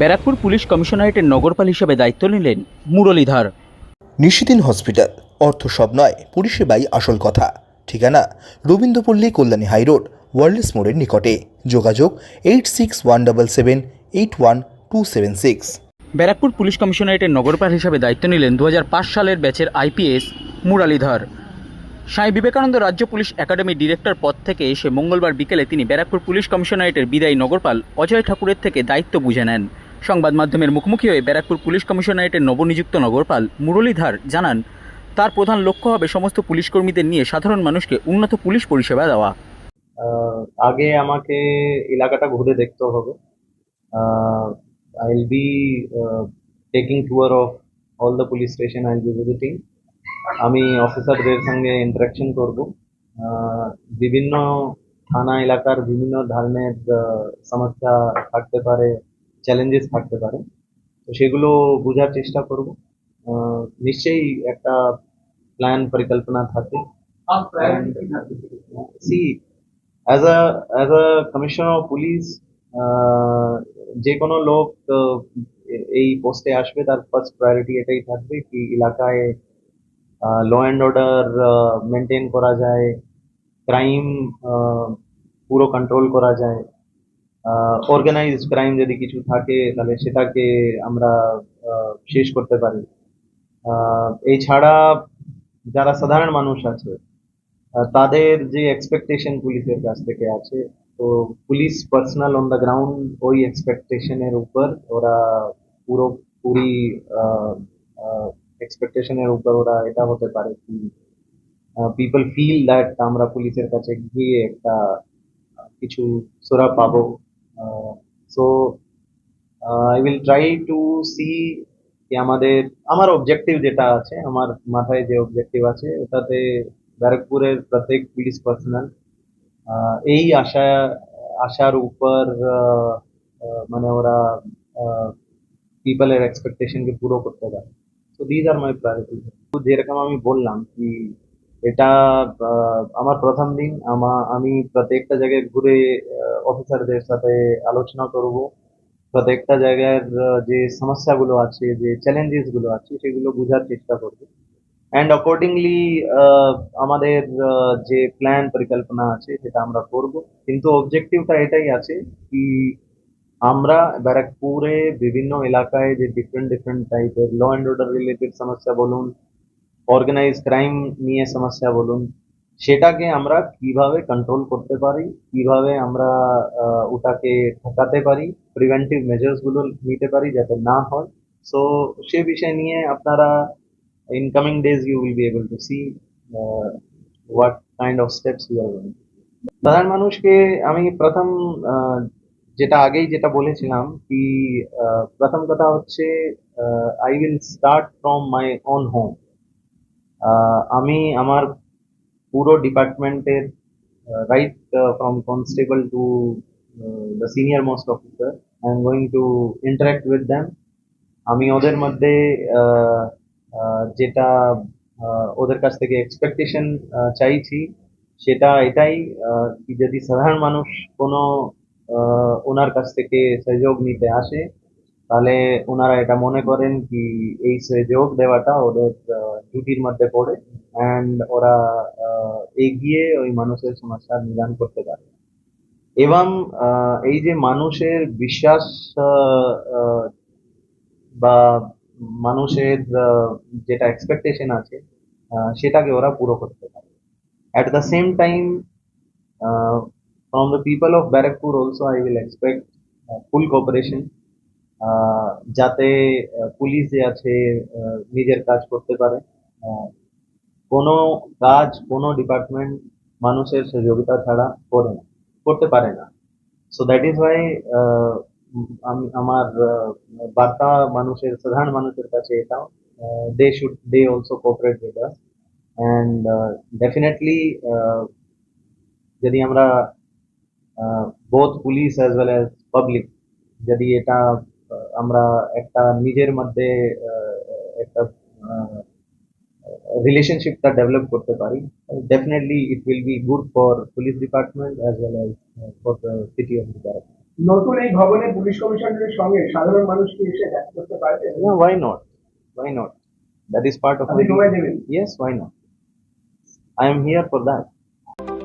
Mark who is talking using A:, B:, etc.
A: Barrackpore police কমিশনারেটের নগরপাল হিসেবে দায়িত্ব নিলেন মুরলীধর।
B: নিশিদিন হসপিটাল অর্থ সব নয় পরিষেবাই আসল কথা। ঠিকানা রবীন্দ্রপল্লী কল্যাণী হাইরোড ওয়ার্ল্ডস মোড়ের নিকটে। যোগাযোগ eight six one double seven eight one two seven six.
A: Barrackpore police কমিশনারেটের নগরপাল হিসেবে দায়িত্ব নিলেন দু হাজার পাঁচ সালের ব্যাচের আইপিএস মুরালীধর। স্বামী বিবেকানন্দ রাজ্য পুলিশ একাডেমির ডিরেক্টর পদ থেকে এসে মঙ্গলবার বিকেলে তিনি ব্যারাকপুর পুলিশ কমিশনারেটের বিদায়ী নগরপাল অজয় ঠাকুরের থেকে দায়িত্ব বুঝে নেন। সংবাদ মাধ্যমের মুখোমুখি হয়ে ব্যারাকপুর পুলিশ কমিশনারেটের নবনিযুক্ত নগরপাল মুরলীধর জানান, তার প্রধান লক্ষ্য হবে সমস্ত পুলিশ কর্মীদের নিয়ে সাধারণ মানুষকে উন্নত পুলিশ পরিষেবা দেওয়া।
C: আগে আমাকে এলাকাটা ঘুরে দেখতে হবে। Will be taking tour of all the police station I be visiting আমি অফিসারদের সঙ্গে ইন্টারাকশন করব। বিভিন্ন থানা এলাকার বিভিন্ন ধরনের সমস্যা থাকতে পারে। চ্যালেঞ্জেস থাকতে পারে। তো সেগুলো বোঝার চেষ্টা করব। নিশ্চয়ই একটা প্ল্যান পরিকল্পনা থাকে। See as a as a commissioner of police যে কোনো লোক এই পোস্টে আসবে, তার ফার্স্ট প্রায়োরিটি এটাই থাকবে কি এলাকায় ল অ্যান্ড অর্ডার মেনটেন করা যায় ক্রাইম পুরো কন্ট্রোল করা যায়। অর্গানাইজড ক্রাইম যদি কিছু থাকে, তাহলে সেটাকে আমরা শেষ করতে পারি। এছাড়া যারা সাধারণ মানুষ আছে তাদের যে এক্সপেকটেশন পুলিশের কাছ থেকে আছে, তো police personal on the ground ওই এক্সপেকটেশনের উপর ওরা পুরো, পুরি এক্সপেকটেশনের উপর ওরা এটা হতে পারে কি পিপল ফিল দ্যাট আমরা পুলিশের কাছে গিয়ে একটা কিছু সুরা পাবো। So I will try to see আমাদের আমার অবজেক্টিভ যেটা আছে আমার মাথায় যে অবজেক্টিভ আছে ওটাতে ব্যারাকপুরের প্রত্যেক পুলিশ পার্সোনাল এই আশা আশার উপর মানে ওরা পিপলের এক্সপেকটেশনকে পুরো করতে পারে তো দিজ আর মাই প্রায়োরিটি যেরকম আমি বললাম কি এটা আমার প্রথম দিন। আমা, আমি প্রত্যেকটা জায়গায় ঘুরে অফিসারদের সাথে আলোচনা করব। প্রত্যেকটা জায়গার যে সমস্যাগুলো আছে, যে চ্যালেঞ্জেসগুলো আছে, সেগুলো বোঝার চেষ্টা করব। অ্যান্ড অ্যাকর্ডিংলি আমাদের যে প্ল্যান পরিকল্পনা আছে, সেটা আমরা করব। কিন্তু অবজেক্টিভটা এটাই আছে কি, আমরা ব্যারাকপুরে বিভিন্ন এলাকায় যে ডিফারেন্ট ডিফারেন্ট টাইপের ল অ্যান্ড অর্ডার রিলেটেড সমস্যা বলুন অর্গানাইজ ক্রাইম নিয়ে সমস্যা বলুন সেটাকে আমরা কীভাবে কন্ট্রোল করতে পারি কীভাবে আমরা ওটাকে ঠকাতে পারি প্রিভেন্টিভ মেজার্সগুলো নিতে পারি যাতে না হয়। সো সে বিষয় নিয়ে আপনারা in coming days you will be able to see uh, what kind of steps we সাধারণ মানুষকে আমি প্রথম যেটা আগেই যেটা বলেছিলাম কি প্রথম কথা হচ্ছে I will start from my own home আমি আমার পুরো ডিপার্টমেন্টের right from constable to the senior most officer I am going to interact with them আমি ওদের মধ্যে যেটা ওদের কাছ থেকে এক্সপেকটেশন চাইছি, সেটা এটাই যদি সাধারণ মানুষ কোনো ওনার কাছ থেকে সহযোগ নিতে আসে তাহলে ওনারা এটা মনে করেন কি এই সহযোগ দেওয়াটা ওদের ডিউটির মধ্যে পড়ে অ্যান্ড ওরা এগিয়ে ওই মানুষের সমস্যার নিদান করতে পারে। এবং এই যে মানুষের বিশ্বাস বা মানুষের যেটা এক্সপেকটেশন আছে সেটাকে ওরা পুরো করতে পারে। At the same time from the people of Barrackpore also I will expect full cooperation যাতে আহ, পুলিশ যে আছে আহ, নিজের কাজ করতে পারে। আহ, কোনো কাজ কোনো ডিপার্টমেন্ট মানুষের সহযোগিতা ছাড়া করে না করতে পারে না। সো দ্যাট ইজ ওয়াই আমি আমার আহ, বার্তা মানুষের সাধারণ মানুষের কাছে এটাও they should they also cooperate with us and definitely যদি আমরা both police as well as public যদি এটা আহ, আমরা একটা নিজের মধ্যে একটা রিলেশনশিপটা ডেভেলপ করতে পারি definitely it will be good for police department as well as for the city of Barrackpore
D: নতুন এই ভবনে পুলিশ কমিশনারের সঙ্গে সাধারণ মানুষ কি এসে দেখা করতে পারবে
C: why not? Why not? That is part of
D: আপনি
C: my
D: সময়
C: duty.
D: দেবেন
C: Yes, why not?